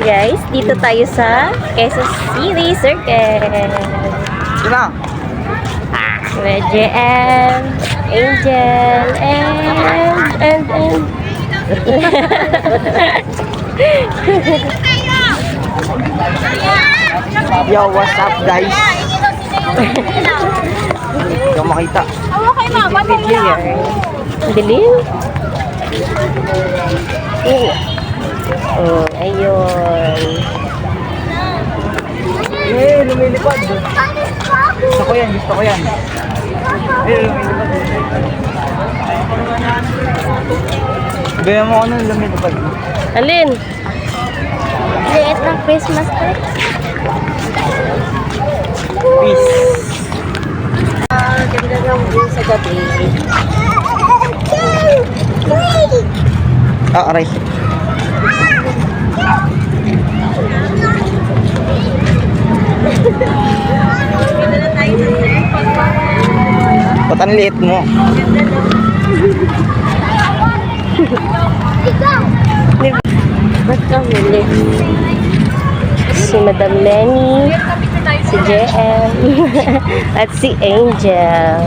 Guys, dito tayo sa Quezon City Circle. Sino? With JM, Angel, and, and, and. Yo, what's up guys? Hindi ko makita. Video yan. Dilim. Oo. Oh, ayun. Eh, lumilipad. Gusto ko yan, gusto ko yan. Sabihan mo ako nung lumilipad. Alin? Liit ng Christmas tree. Peace. Ah, ganda ng view sa gabi. Ah, aray. Ang liit mo? Ba't kami ulit? Si Madam Lenny, si JM, at si Angel.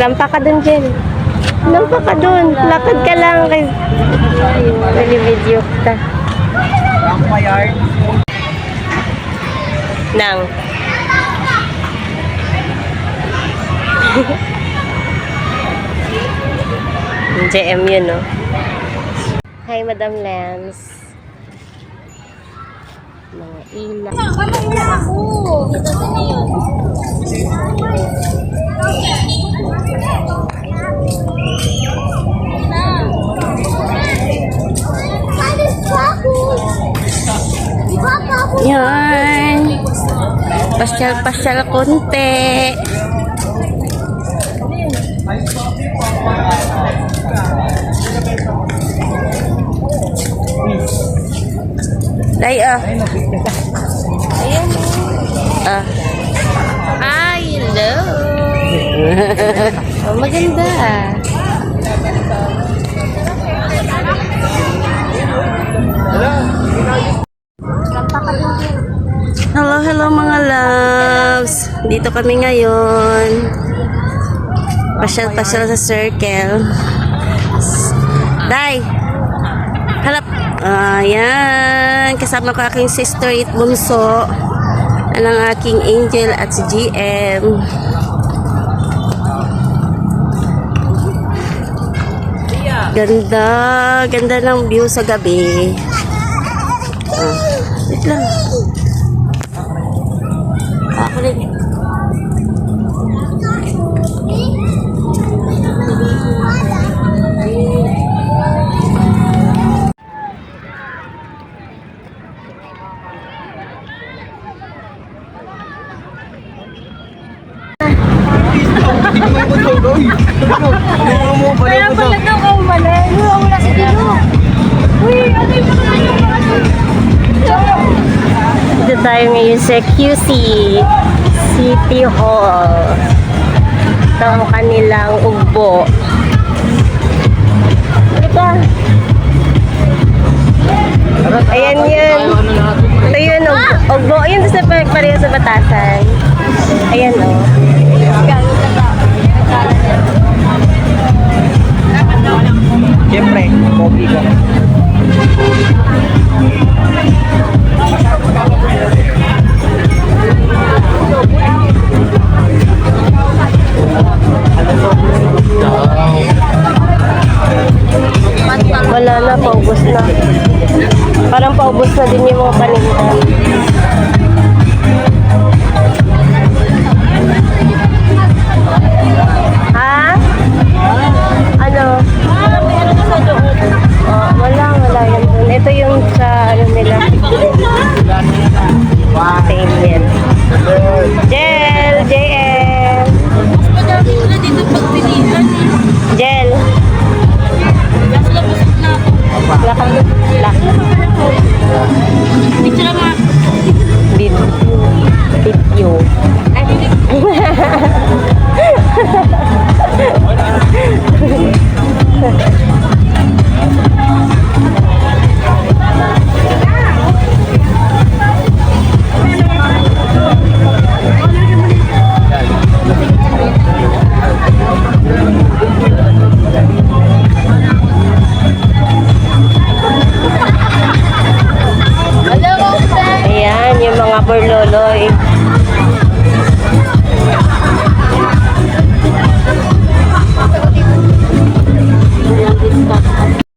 Lampa ka dun, Jen. Lampa ka dun. Lakad ka lang. Kay... Nalibidyo ka. Nang. JM yun, no? Hi, Madam Lance. Mga ilaw. Yan. Pasyal-pasyal konti. Day ah. Ayan. Ah. Ay, hello. oh, maganda ah. Hello, hello mga loves. Dito kami ngayon. Pasyal-pasyal sa circle. Day! Halap! Ayan. Kasama ko aking sister it bunso. Ang aking angel at si GM. Ganda. Ganda ng view sa gabi. Ah, wait lang. Kaya pala daw ka umalan. Wala si Dino. Uy, ano yung Dito tayo ngayon sa QC City Hall. Ito ang kanilang ugbo. Ano ka? Ayan yun. Ito yun, ug- ugbo. Ayun sa pareho sa batasan. Ayan o. Oh. Siyempre, pogi ko. Wala na, paubos na. Parang paubos na din yung mga paninda. Illinois.